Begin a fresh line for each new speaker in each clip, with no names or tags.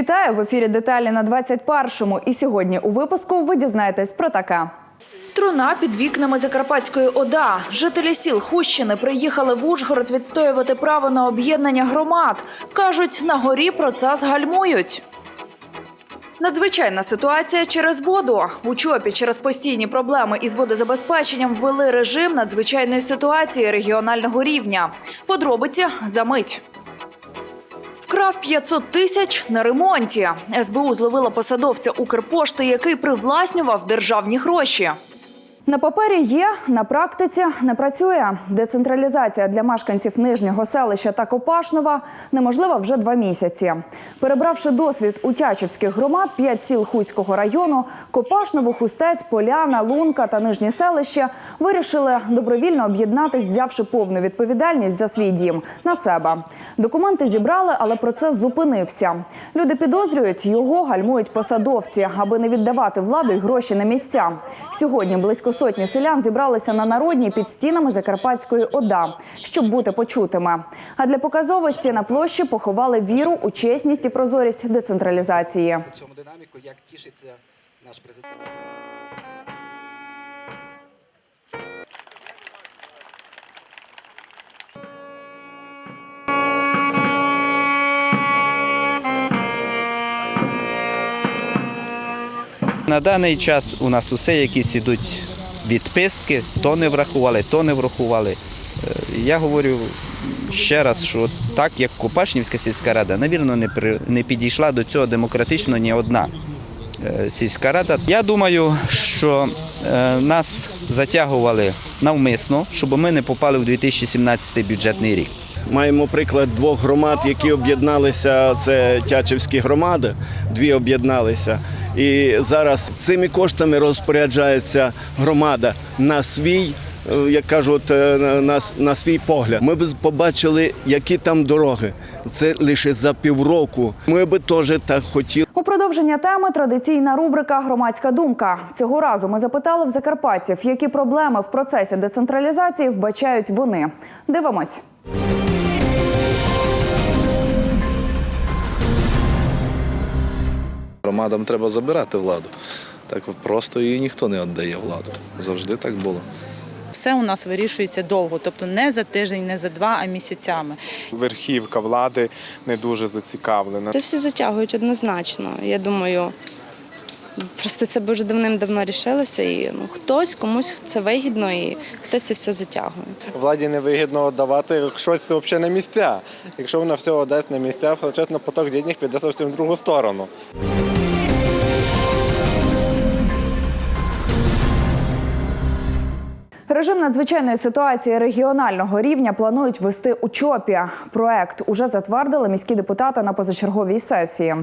Вітаю в ефірі деталі на 21-му. І сьогодні у випуску ви дізнаєтесь про таке.
Труна під вікнами Закарпатської ОДА. Жителі сіл Хущини приїхали в Ужгород відстоювати право на об'єднання громад. Кажуть, на горі процес гальмують. Надзвичайна ситуація через воду. У ЧОПі через постійні проблеми із водозабезпеченням ввели режим надзвичайної ситуації регіонального рівня. Подробиці за мить. Вкрав 500 тисяч на ремонті. СБУ зловила посадовця Укрпошти, який привласнював державні гроші.
На папері є, на практиці не працює. Децентралізація для мешканців нижнього селища та Копашнова неможлива вже два місяці. Перебравши досвід у Тячівських громад, п'ять сіл Хуського району Копашново, Хустець, Поляна, Лунка та Нижнє селище вирішили добровільно об'єднатись, взявши повну відповідальність за свій дім на себе. Документи зібрали, але процес зупинився. Люди підозрюють, його гальмують посадовці, аби не віддавати владу й гроші на місця. Сьогодні близько сотні селян зібралися на народній під стінами Закарпатської ОДА, щоб бути почутими. А для показовості на площі поховали віру у чесність і прозорість децентралізації.
цьому динаміку, як тішиться наш президент.
На даний час у нас усе якісь ідуть відписки, то не врахували, то не врахували. Е, Я говорю ще раз, що так як Копашнівська сільська рада, навірно, не, не підійшла до цього демократично ні одна е, сільська рада. Я думаю, що е, нас затягували навмисно, щоб ми не попали в 2017 бюджетний рік.
Маємо приклад двох громад, які об'єдналися. Це Тячівські громади, дві об'єдналися. І зараз цими коштами розпоряджається громада на свій, е, як кажуть, е, на, на свій погляд. Ми б побачили, які там дороги. Це лише за півроку. Ми би теж так хотіли.
У продовження теми традиційна рубрика Громадська думка. Цього разу ми запитали в закарпатців, які проблеми в процесі децентралізації вбачають вони. Дивимось.
Громадам треба забирати владу. Так просто її ніхто не віддає владу. Завжди так було.
Все у нас вирішується довго, тобто не за тиждень, не за два, а місяцями.
верхівка влади не дуже зацікавлена.
Це все затягують однозначно. Я думаю, просто це вже давним-давно рішилося, і ну, хтось комусь це вигідно, і хтось це все затягує.
Владі невигідно давати щось взагалі на місця. Якщо вона все дасть на місця, то поток денег піде зовсім в другу сторону.
Режим надзвичайної ситуації регіонального рівня планують ввести у ЧОПі. Проект уже затвердили міські депутати на позачерговій сесії.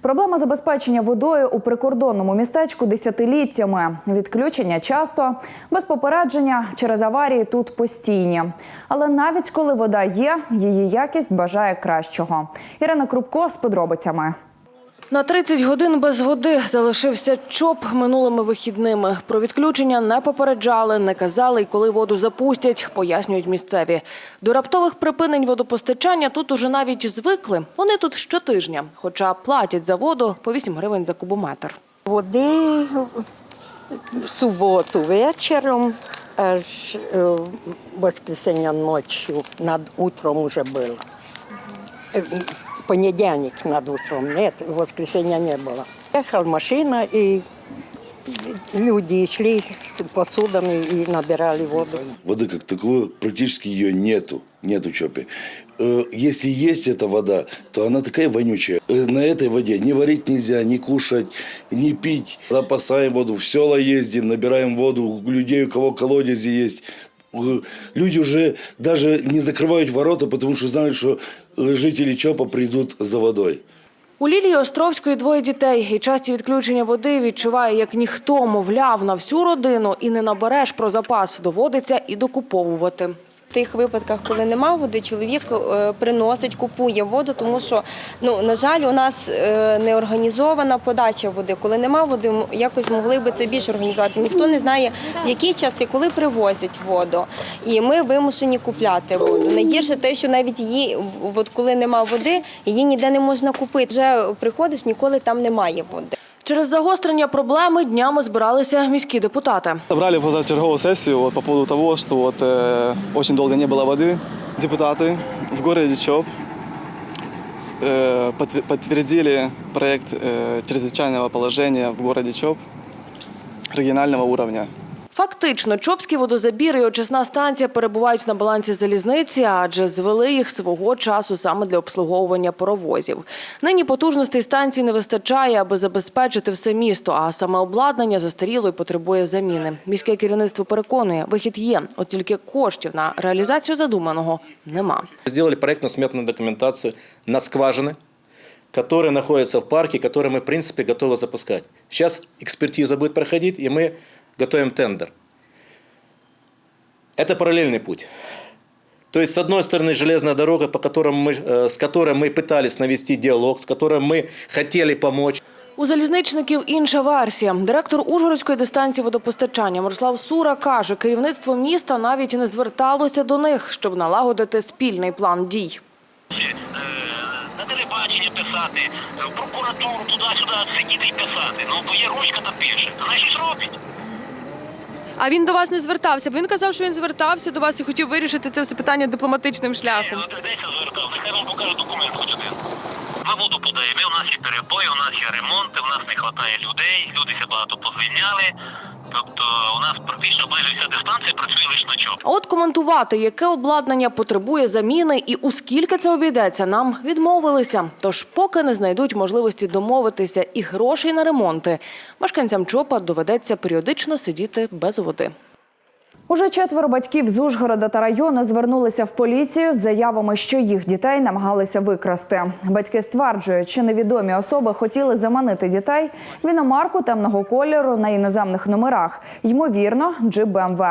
Проблема забезпечення водою у прикордонному містечку десятиліттями. Відключення часто без попередження через аварії тут постійні. Але навіть коли вода є, її якість бажає кращого. Ірина Крупко з подробицями.
На 30 годин без води залишився ЧОП минулими вихідними. Про відключення не попереджали, не казали й коли воду запустять, пояснюють місцеві. До раптових припинень водопостачання тут уже навіть звикли. Вони тут щотижня, хоча платять за воду по 8 гривень за кубометр.
Води в суботу вечором, аж е, воскресенья ночью, над утром уже было. Понедельник над утром, нет, воскресенья не было. Ехала машина, и люди шли с посудами и набирали воду.
Воды как таковой практически ее нету. Нет в ЧОПе. Э, Если есть эта вода, то она такая вонючая. Э, На этой воде не варить нельзя, не кушать, не пить. Запасаем воду, в села ездим, набираем воду. У людей, у кого колодези есть. Э, Люди уже даже не закрывают ворота, потому что знают, что э, жители ЧОПа придут за водой.
У Лілії Островської двоє дітей, і часті відключення води відчуває як ніхто, мовляв, на всю родину і не набереш про запас, доводиться і докуповувати.
тих випадках, коли нема води, чоловік е, приносить, купує воду, тому що ну на жаль, у нас е, не організована подача води. Коли нема води, якось могли би це більше організувати. Ніхто не знає, в який час і коли привозять воду. І ми вимушені купляти воду. Найгірше те, що навіть її, от коли нема води, її ніде не можна купити. Вже приходиш, ніколи там немає води.
Через загострення проблеми днями збиралися міські депутати.
Собрали позачерговую сессию вот, по поводу того, что вот, э, очень долго не было воды. Депутаты в городе ЧОП э, подтвер- подтвердили проект э, чрезвычайного положения в городе ЧОП регионального уровня.
Фактично, Чопський водозабір і очисна станція перебувають на балансі залізниці, адже звели їх свого часу саме для обслуговування паровозів. Нині потужностей станції не вистачає, аби забезпечити все місто, а саме обладнання застаріло і потребує заміни. Міське керівництво переконує, вихід є, от тільки коштів на реалізацію задуманого нема.
Сделали проектно-сметную документацию на скважины, которые находятся в парке, которые мы, в принципе, готовы запускать. Сейчас экспертиза будет проходить, и мы готовим тендер. Это параллельный путь. То есть, с одной стороны, железная дорога, по которым мы, э, с которой мы пытались навести диалог, с которой мы хотели помочь.
У залізничників інша версія. Директор Ужгородської дистанції водопостачання Мирослав Сура каже, керівництво міста навіть не зверталося до них, щоб налагодити спільний план дій.
на телебачення писати, в прокуратуру туди-сюди сидіти і писати. Ну, бо є ручка та пише. Вона щось робить.
А він до вас не звертався, бо він казав, що він звертався до вас і хотів вирішити це все питання дипломатичним шляхом.
Десь звертав, нехай вам покаже документ хоч один. Ми воду подаємо, у нас є перебої, у нас є ремонти, у нас не вистачає людей, люди багато позвільняли. Тобто у нас практично майже вся дистанція працює лише
ночок. От коментувати, яке обладнання потребує заміни і у скільки це обійдеться, нам відмовилися. Тож, поки не знайдуть можливості домовитися і грошей на ремонти, мешканцям ЧОПа доведеться періодично сидіти без води.
Уже четверо батьків з Ужгорода та району звернулися в поліцію з заявами, що їх дітей намагалися викрасти. Батьки стверджують, що невідомі особи хотіли заманити дітей в іномарку темного кольору на іноземних номерах, ймовірно, джип БМВ.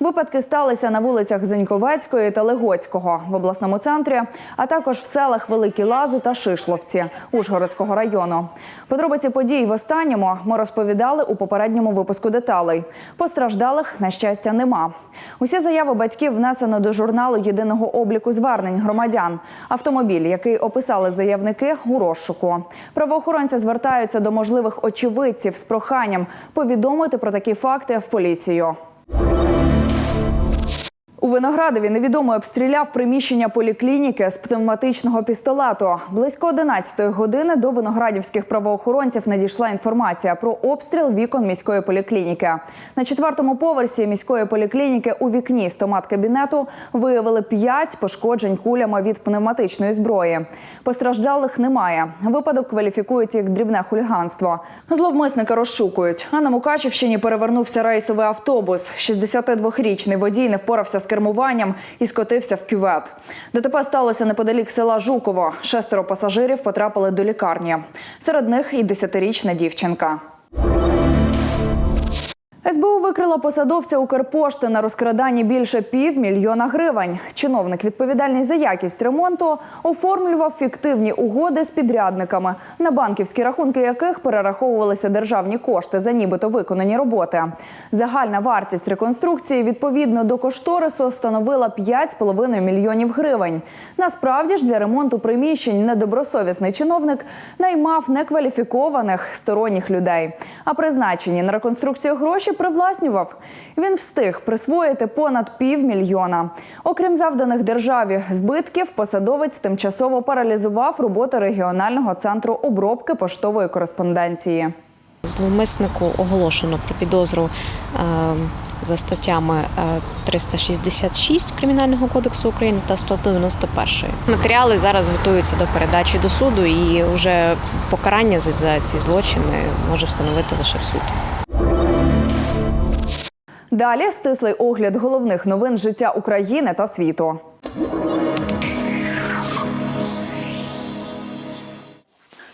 Випадки сталися на вулицях Зеньковецької та Легоцького в обласному центрі, а також в селах Великі Лази та Шишловці Ужгородського району. Подробиці подій в останньому ми розповідали у попередньому випуску деталей. Постраждалих, на щастя, нема. Усі заяви батьків внесено до журналу єдиного обліку звернень громадян. Автомобіль, який описали заявники, у розшуку. Правоохоронці звертаються до можливих очевидців з проханням повідомити про такі факти в поліцію. У Виноградові невідомий обстріляв приміщення поліклініки з пневматичного пістолету. Близько 11-ї години до виноградівських правоохоронців надійшла інформація про обстріл вікон міської поліклініки. На четвертому поверсі міської поліклініки у вікні стомат кабінету виявили п'ять пошкоджень кулями від пневматичної зброї. Постраждалих немає. Випадок кваліфікують як дрібне хуліганство. Зловмисника розшукують. А на Мукачівщині перевернувся рейсовий автобус. 62-річний водій не впорався з кермуванням і скотився в кювет. ДТП сталося неподалік села Жуково. Шестеро пасажирів потрапили до лікарні. Серед них і 10-річна дівчинка. СБУ викрила посадовця Укрпошти на розкраданні більше півмільйона гривень. Чиновник, відповідальний за якість ремонту, оформлював фіктивні угоди з підрядниками, на банківські рахунки яких перераховувалися державні кошти за нібито виконані роботи. Загальна вартість реконструкції відповідно до кошторису становила 5,5 мільйонів гривень. Насправді ж для ремонту приміщень недобросовісний чиновник наймав некваліфікованих сторонніх людей. А призначені на реконструкцію гроші привласнював. Він встиг присвоїти понад півмільйона. Окрім завданих державі збитків, посадовець тимчасово паралізував роботу регіонального центру обробки поштової кореспонденції.
Зловмиснику оголошено про підозру е, за статтями е, 366 Кримінального кодексу України та 191. Матеріали зараз готуються до передачі до суду, і вже покарання за, ці злочини може встановити лише суд.
Далі стислий огляд головних новин життя України та світу.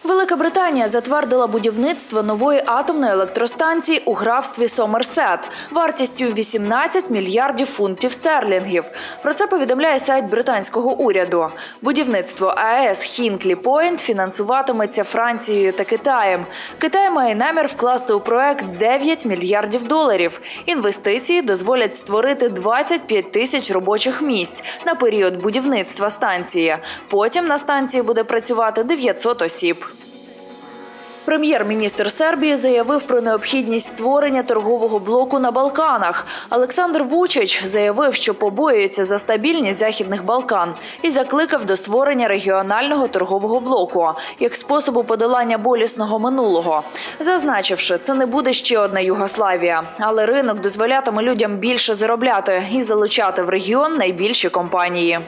Велика Британія затвердила будівництво нової атомної електростанції у графстві Сомерсет вартістю 18 мільярдів фунтів стерлінгів. Про це повідомляє сайт британського уряду. Будівництво АЕС Хінклі Пойнт фінансуватиметься Францією та Китаєм. Китай має намір вкласти у проект 9 мільярдів доларів. Інвестиції дозволять створити 25 тисяч робочих місць на період будівництва станції. Потім на станції буде працювати 900 осіб. Прем'єр-міністр Сербії заявив про необхідність створення торгового блоку на Балканах. Олександр Вучич заявив, що побоюється за стабільність західних Балкан і закликав до створення регіонального торгового блоку як способу подолання болісного минулого, зазначивши, це не буде ще одна Югославія, але ринок дозволятиме людям більше заробляти і залучати в регіон найбільші компанії.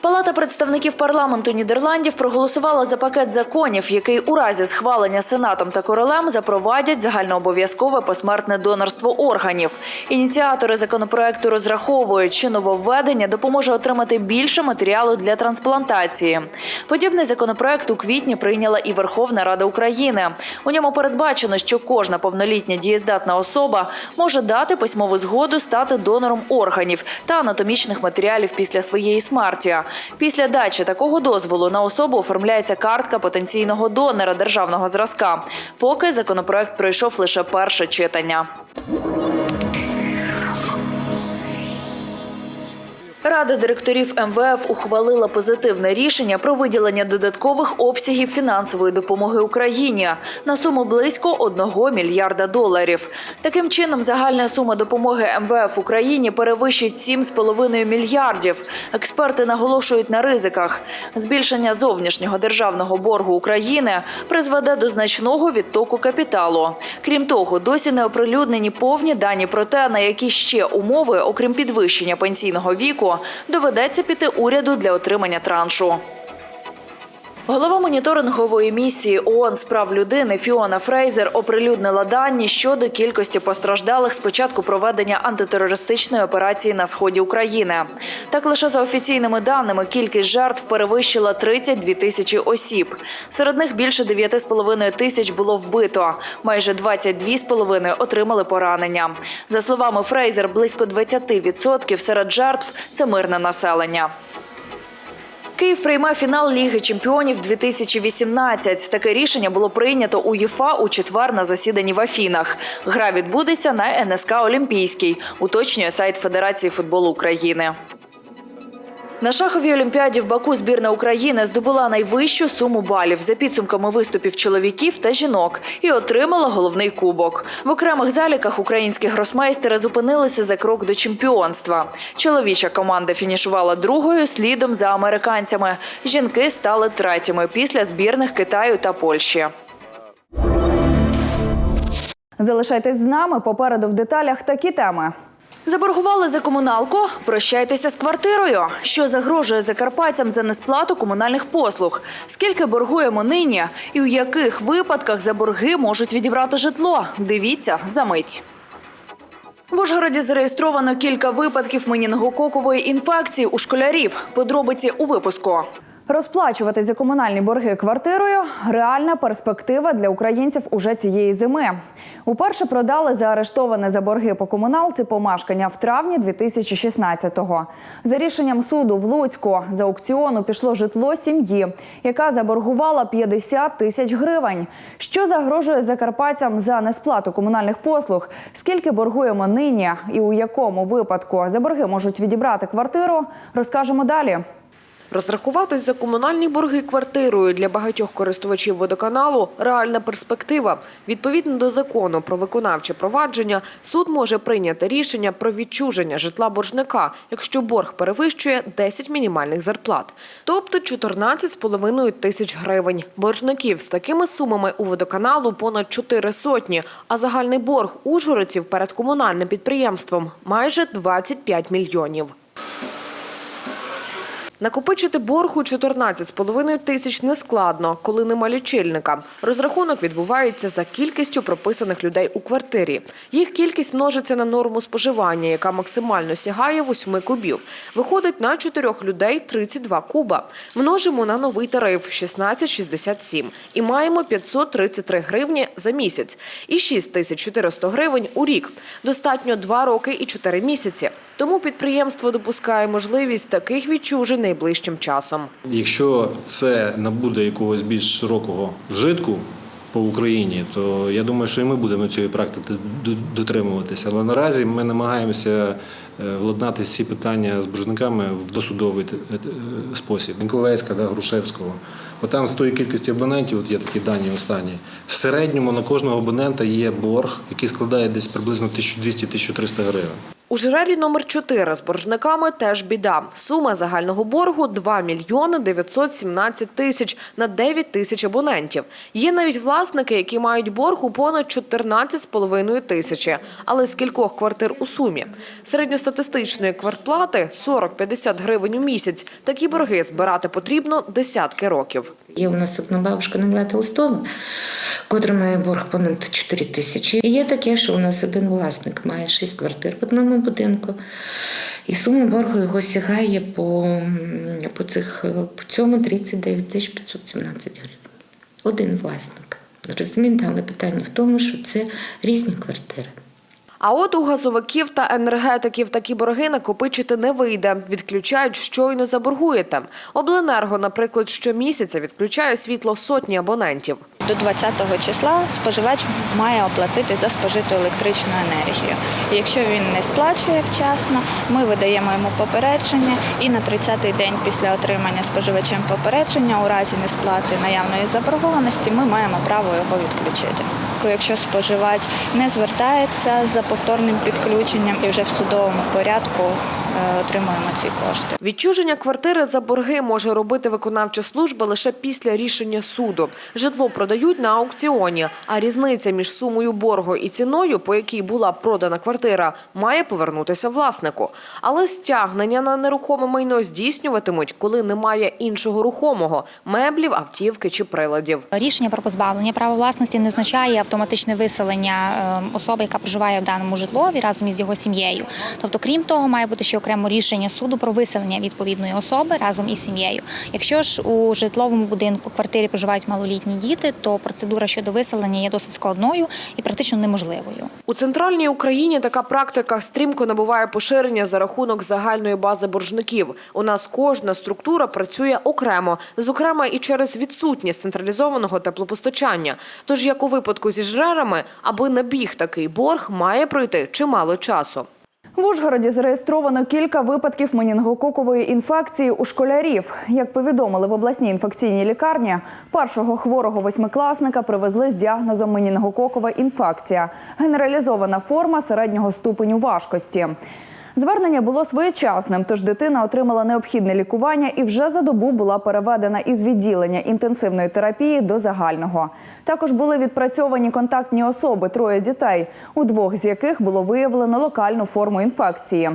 Палата представників парламенту Нідерландів проголосувала за пакет законів, який у разі схвалення сенатом та королем запровадять загальнообов'язкове посмертне донорство органів. Ініціатори законопроекту розраховують, що нововведення допоможе отримати більше матеріалу для трансплантації. Подібний законопроект у квітні прийняла і Верховна Рада України. У ньому передбачено, що кожна повнолітня дієздатна особа може дати письмову згоду стати донором органів та анатомічних матеріалів після своєї смерті. Після дачі такого дозволу на особу оформляється картка потенційного донора державного зразка. Поки законопроект пройшов лише перше читання. Рада директорів МВФ ухвалила позитивне рішення про виділення додаткових обсягів фінансової допомоги Україні на суму близько 1 мільярда доларів. Таким чином, загальна сума допомоги МВФ Україні перевищить 7,5 мільярдів. Експерти наголошують на ризиках. Збільшення зовнішнього державного боргу України призведе до значного відтоку капіталу. Крім того, досі не оприлюднені повні дані про те, на які ще умови, окрім підвищення пенсійного віку, доведеться піти уряду для отримання траншу. Голова моніторингової місії ООН з прав людини Фіона Фрейзер оприлюднила дані щодо кількості постраждалих з початку проведення антитерористичної операції на сході України. Так лише за офіційними даними кількість жертв перевищила 32 тисячі осіб. Серед них більше 9,5 тисяч було вбито. Майже 22,5 отримали поранення. За словами Фрейзер, близько 20% серед жертв це мирне населення. Київ прийме фінал Ліги чемпіонів 2018. Таке рішення було прийнято у ЄФА у четвер на засіданні в Афінах. Гра відбудеться на НСК Олімпійський, уточнює сайт Федерації футболу України. На шаховій олімпіаді в Баку збірна України здобула найвищу суму балів за підсумками виступів чоловіків та жінок і отримала головний кубок. В окремих заліках українські гросмейстери зупинилися за крок до чемпіонства. Чоловіча команда фінішувала другою слідом за американцями. Жінки стали третіми після збірних Китаю та Польщі.
Залишайтесь з нами. Попереду в деталях такі теми.
Заборгували за комуналку? Прощайтеся з квартирою. Що загрожує закарпатцям за несплату комунальних послуг? Скільки боргуємо нині? І у яких випадках за борги можуть відібрати житло? Дивіться за мить. В Ужгороді зареєстровано кілька випадків менінгококової інфекції у школярів. Подробиці у випуску.
Розплачувати за комунальні борги квартирою реальна перспектива для українців уже цієї зими. Уперше продали заарештоване за борги по комуналці помешкання в травні 2016-го. За рішенням суду в Луцьку з аукціону пішло житло сім'ї, яка заборгувала 50 тисяч гривень. Що загрожує закарпатцям за несплату комунальних послуг? Скільки боргуємо нині і у якому випадку за борги можуть відібрати квартиру? Розкажемо далі.
Розрахуватись за комунальні борги квартирою для багатьох користувачів водоканалу – реальна перспектива. Відповідно до закону про виконавче провадження, суд може прийняти рішення про відчуження житла боржника, якщо борг перевищує 10 мінімальних зарплат, тобто 14,5 тисяч гривень. Боржників з такими сумами у водоканалу понад 4 сотні, а загальний борг ужгородців перед комунальним підприємством – майже 25 мільйонів. Накопичити борг у 14,5 тисяч нескладно, коли нема лічильника. Розрахунок відбувається за кількістю прописаних людей у квартирі. Їх кількість множиться на норму споживання, яка максимально сягає 8 кубів. Виходить на 4 людей 32 куба. Множимо на новий тариф 16,67 і маємо 533 гривні за місяць і 6400 гривень у рік. Достатньо 2 роки і 4 місяці. Тому підприємство допускає можливість таких відчужень найближчим часом.
Якщо це набуде якогось більш широкого вжитку по Україні, то я думаю, що і ми будемо цієї практики дотримуватися. Але наразі ми намагаємося е, владнати всі питання з боржниками в досудовий е, е, спосіб. Ніколаївська, да, Грушевського. Бо там з тої кількості абонентів, от є такі дані останні, в середньому на кожного абонента є борг, який складає десь приблизно 1200-1300 гривень.
У жрелі номер 4 з боржниками теж біда. Сума загального боргу 2 мільйони 917 тисяч на 9 тисяч абонентів. Є навіть власники, які мають борг у понад 14,5 тисячі. Але з кількох квартир у сумі? Середньостатистичної квартплати 40-50 гривень у місяць. Такі борги збирати потрібно десятки років.
Є у нас одна бабушка на 9 листопада, котра має борг понад 4 тисячі. І є таке, що у нас один власник має 6 квартир в одному будинку. І сума боргу його сягає по, по, цих, по цьому 39 тисяч 517 гривень. Один власник. Розумієте, але питання в тому, що це різні квартири.
А от у газовиків та енергетиків такі борги накопичити не вийде. Відключають щойно заборгуєте. Обленерго, наприклад, щомісяця відключає світло сотні абонентів.
До 20 числа споживач має оплатити за спожиту електричну енергію. Якщо він не сплачує вчасно, ми видаємо йому попередження і на 30-й день після отримання споживачем попередження у разі несплати наявної заборгованості ми маємо право його відключити. Якщо споживач не звертається за повторним підключенням і вже в судовому порядку отримуємо ці кошти.
Відчуження квартири за борги може робити виконавча служба лише після рішення суду. Житло продають на аукціоні, а різниця між сумою боргу і ціною, по якій була продана квартира, має повернутися власнику. Але стягнення на нерухоме майно здійснюватимуть, коли немає іншого рухомого меблів, автівки чи приладів.
Рішення про позбавлення права власності не означає автоматичне виселення е, особи, яка проживає в даному житлові разом із його сім'єю. Тобто, крім того, має бути ще окремо рішення суду про виселення відповідної особи разом із сім'єю. Якщо ж у житловому будинку квартирі проживають малолітні діти, то процедура щодо виселення є досить складною і практично неможливою.
У центральній Україні така практика стрімко набуває поширення за рахунок загальної бази боржників. У нас кожна структура працює окремо, зокрема і через відсутність централізованого теплопостачання. Тож, як у випадку зі жрерами, аби набіг такий борг, має пройти чимало часу.
В Ужгороді зареєстровано кілька випадків менінгококової інфекції у школярів. Як повідомили в обласній інфекційній лікарні, першого хворого восьмикласника привезли з діагнозом менінгококова інфекція, генералізована форма середнього ступеню важкості. Звернення було своєчасним, тож дитина отримала необхідне лікування і вже за добу була переведена із відділення інтенсивної терапії до загального. Також були відпрацьовані контактні особи троє дітей, у двох з яких було виявлено локальну форму інфекції.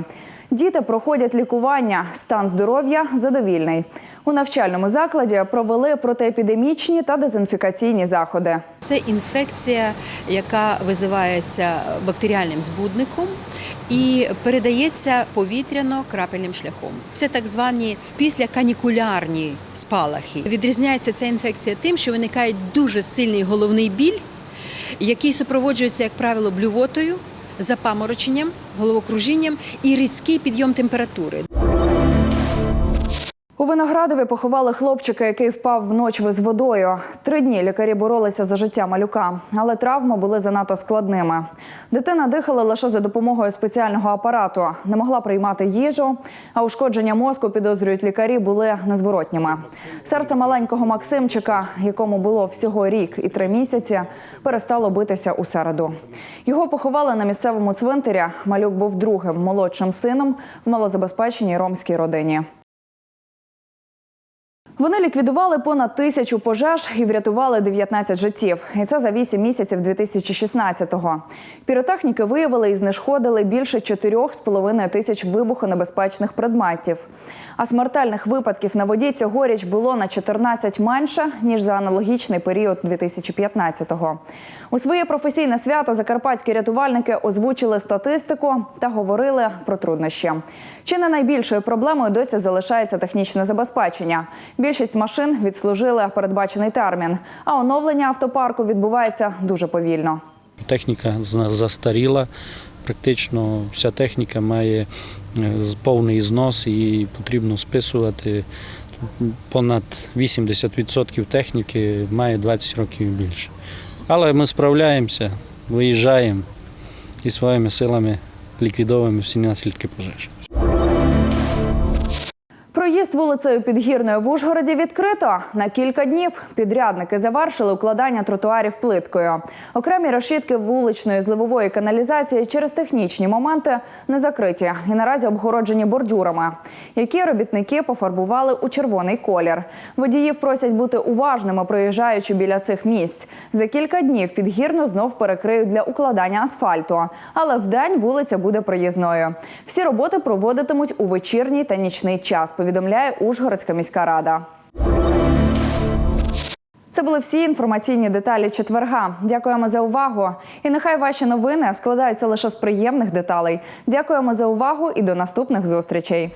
Діти проходять лікування, стан здоров'я задовільний. У навчальному закладі провели протиепідемічні та дезінфікаційні заходи.
Це інфекція, яка визивається бактеріальним збудником і передається повітряно-крапельним шляхом. Це так звані післяканікулярні спалахи. Відрізняється ця інфекція тим, що виникає дуже сильний головний біль, який супроводжується, як правило, блювотою, запамороченням, головокружінням і різкий підйом температури.
У Виноградові поховали хлопчика, який впав вночі з водою. Три дні лікарі боролися за життя малюка, але травми були занадто складними. Дитина дихала лише за допомогою спеціального апарату, не могла приймати їжу, а ушкодження мозку, підозрюють лікарі, були незворотніми. Серце маленького Максимчика, якому було всього рік і три місяці, перестало битися у середу. Його поховали на місцевому цвинтарі. Малюк був другим молодшим сином в малозабезпеченій ромській родині. Вони ліквідували понад тисячу пожеж і врятували 19 життів. І це за 8 місяців 2016-го. Піротехніки виявили і знешкодили більше 4,5 тисяч вибухонебезпечних предметів. А смертельних випадків на воді цьогоріч було на 14 менше ніж за аналогічний період 2015-го. У своє професійне свято закарпатські рятувальники озвучили статистику та говорили про труднощі. Чи не найбільшою проблемою досі залишається технічне забезпечення. Більшість машин відслужили передбачений термін, а оновлення автопарку відбувається дуже повільно.
Техніка застаріла. Практично вся техніка має е, повний знос і потрібно списувати. Понад 80% техніки має 20 років і більше. Але ми справляємося, виїжджаємо і своїми силами ліквідовуємо всі наслідки пожежі.
Проїзд вулицею Підгірною в Ужгороді відкрито на кілька днів. Підрядники завершили укладання тротуарів плиткою. Окремі решітки вуличної зливової каналізації через технічні моменти не закриті і наразі обгороджені бордюрами, які робітники пофарбували у червоний колір. Водіїв просять бути уважними, проїжджаючи біля цих місць. За кілька днів підгірну знов перекриють для укладання асфальту, але вдень вулиця буде проїзною. Всі роботи проводитимуть у вечірній та нічний час. Повідомляє Ужгородська міська рада. Це були всі інформаційні деталі четверга. Дякуємо за увагу. І нехай ваші новини складаються лише з приємних деталей. Дякуємо за увагу і до наступних зустрічей.